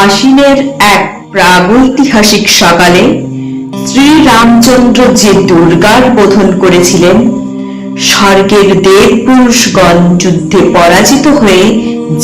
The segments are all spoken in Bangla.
আশ্বিনের এক প্রাগৈতিহাসিক সকালে শ্রী রামচন্দ্র যে দুর্গার বোধন করেছিলেন, স্বর্গের দেব পুরুষগণ যুদ্ধে পরাজিত হয়ে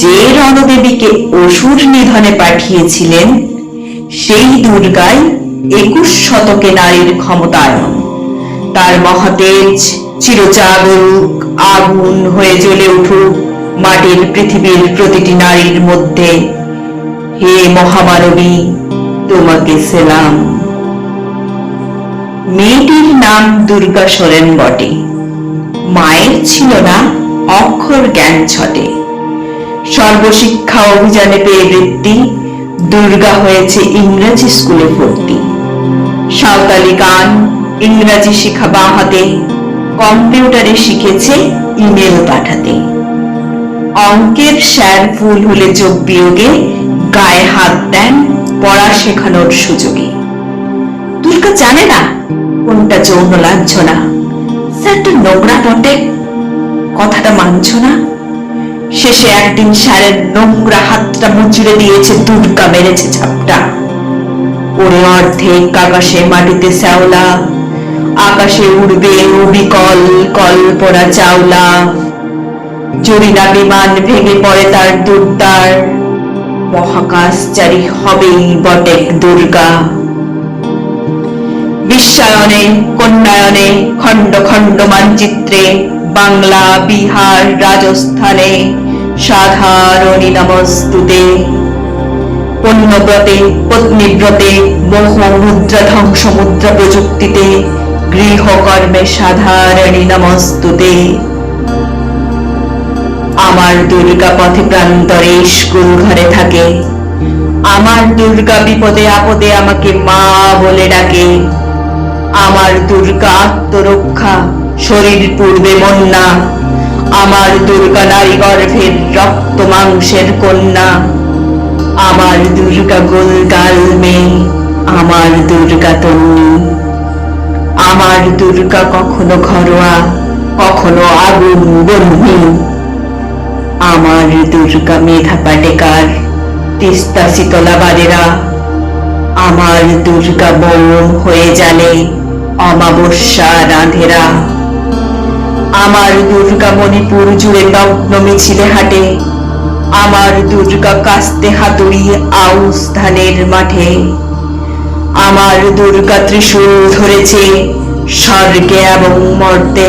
যে রণদেবীকে অসুর নিধনে পাঠিয়েছিলেন, সেই দুর্গাই একুশ শতকে নারীর ক্ষমতায়ন। তার মহাতেজ চিরজাগরুক আগুন হয়ে জ্বলে উঠুক মাটির পৃথিবীর প্রতিটি নারীর মধ্যে। হে মহামানবী, তোমাকে সেলাম। মেয়েটির নাম দুর্গা সোরেন বটে। মায়ের ছিল না, অক্ষর জ্ঞান ছটে। সর্বশিক্ষা অভিযানে পেয়ে বৃত্তি, দুর্গা হয়েছে ইংরেজি স্কুলে ভর্তি। সাঁওতালি গান, ইংরাজি শিখা বাঁ হাতে কম্পিউটারে শিখেছে ইমেল পাঠাতে। অঙ্কের স্যার ভুল হলে যোগ বিয়োগে গায়ে হাত দেন, পড়া শেখানোর সুযোগে। দুর্গা জানে না কোনটা যৌন লাঞ্ছনা, স্যারটা নোংরা বটে, কথাটা মানছ না। শেষে একদিন স্যারের নোংরা হাতটা মুচড়ে দিয়েছে, দুর্গা মেরেছে ঝাপটা। ওরে অর্ধেক আকাশে মাটিতে শ্যাওলা, আকাশে উড়বে অবিকল কল পড়া চাওলা। জরিনা বিমান ভেঙে পড়ে তার দুর্দার মহাকাশচারী হবেই বটেক দুর্গা। বিশ্বায়নে, কন্যায়নে, খণ্ড খণ্ড মানচিত্রে, বাংলা, বিহার, রাজস্থানে, সাধারণী নমস্তুতে। পণ্যব্রতে, পত্নীব্রতে মোহ মুদ্রা ধ্বংস মুদ্রা প্রযুক্তিতে, গৃহকর্মে সাধারণী নমস্তুতে। আমার দুর্গা পথে প্রান্তরে স্কুল ঘরে থাকে। আমার দুর্গা বিপদে আপদে আমাকে মা বলে ডাকে। আমার দুর্গা আত্মরক্ষা, শরীর পূর্বে মন্না আমার দুর্গা নারী গর্ভের রক্ত মাংসের কন্যা। আমার দুর্গা গোলগাল মেয়ে, আমার দুর্গা তন্নি আমার দুর্গা কখনো ঘরোয়া, কখনো আগুন বন্যী আমার দুর্গা মেধা পাটেকার তিস্তা শীতলা বারেরা আমার দুর্গা বোম হয়ে জানে অমাবস্যা রাঁধেরা। আমার দুর্গা মণিপুর জুড়ে নগ্ন মিছিলে হাটে, আমার দুর্গা কাস্তে হাতুড়ি আউস ধানের মাঠে। আমার দুর্গা ত্রিশূল ধরেছে স্বর্গে এবং মর্তে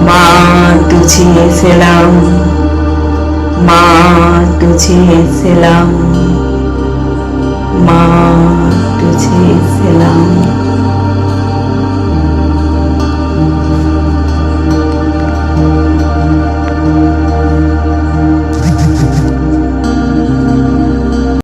মা তুঝে সেলাম। মা তুঝে সেলাম। মা তুঝে সেলাম।